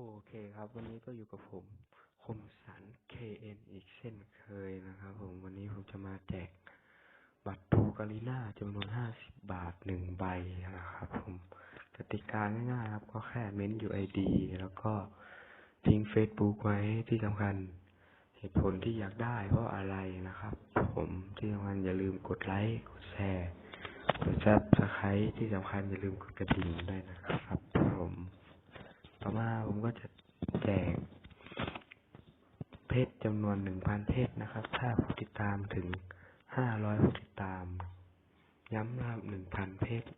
โอเคครับ วันนี้ก็อยู่กับผม คมสัน KN อีกเช่นเคยนะครับ ผมวันนี้ผมจะมาแจกบัตรทูกาลิน่าจำนวน50บาทหนึ่งใบนะครับผมกติกาง่ายๆครับ ก็แค่เม้น UID แล้วก็ทิ้ง Facebook ไว้ที่สำคัญเหตุผลที่อยากได้เพราะอะไรนะครับ ผมที่สำคัญอย่าลืมกดไลค์กดแชร์กดซับสไครต์ที่สำคัญอย่าลืมกดกระดิ่งด้วยนะครับ ผม ต่อมาผมก็จะแจกเพชรจำนวนหนึ่งพันเพชรนะครับ ถ้าผู้ติดตามถึงห้าร้อยผู้ติดตาม ย้ำนะครับหนึ่งพันเพชร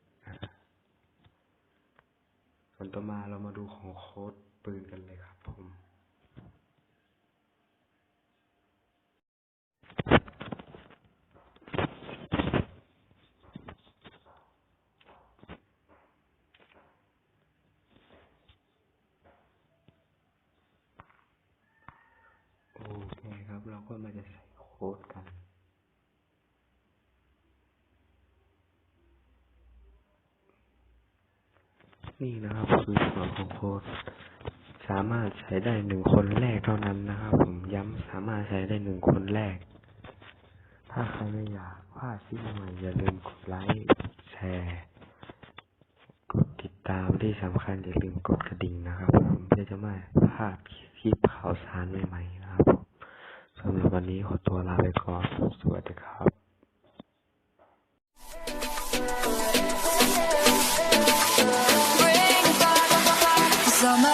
ส่วนต่อมาเรามาดูของโค้ดปืนกันเลยครับผม โอเคครับ เราก็มา จะใส่โค้ดกัน นี่นะครับคือส่วนของโค้ดสามารถใช้ได้หนึ่งคนแรกเท่านั้นนะครับ ผมย้ำสามารถใช้ได้หนึ่งคนแรก ถ้าใครไม่อยากพลาดสิ่งใหม่อย่าลืมกดไลค์แชร์กดติดตามที่สำคัญอย่าลืมกดกระดิ่งนะครับ ผมเพื่อจะไม่พลาดคลิปข่าวสารใหม่ๆนะครับผมสำหรับันนี้ขอตัวลาไปก่อน สวัสดีครับ Summer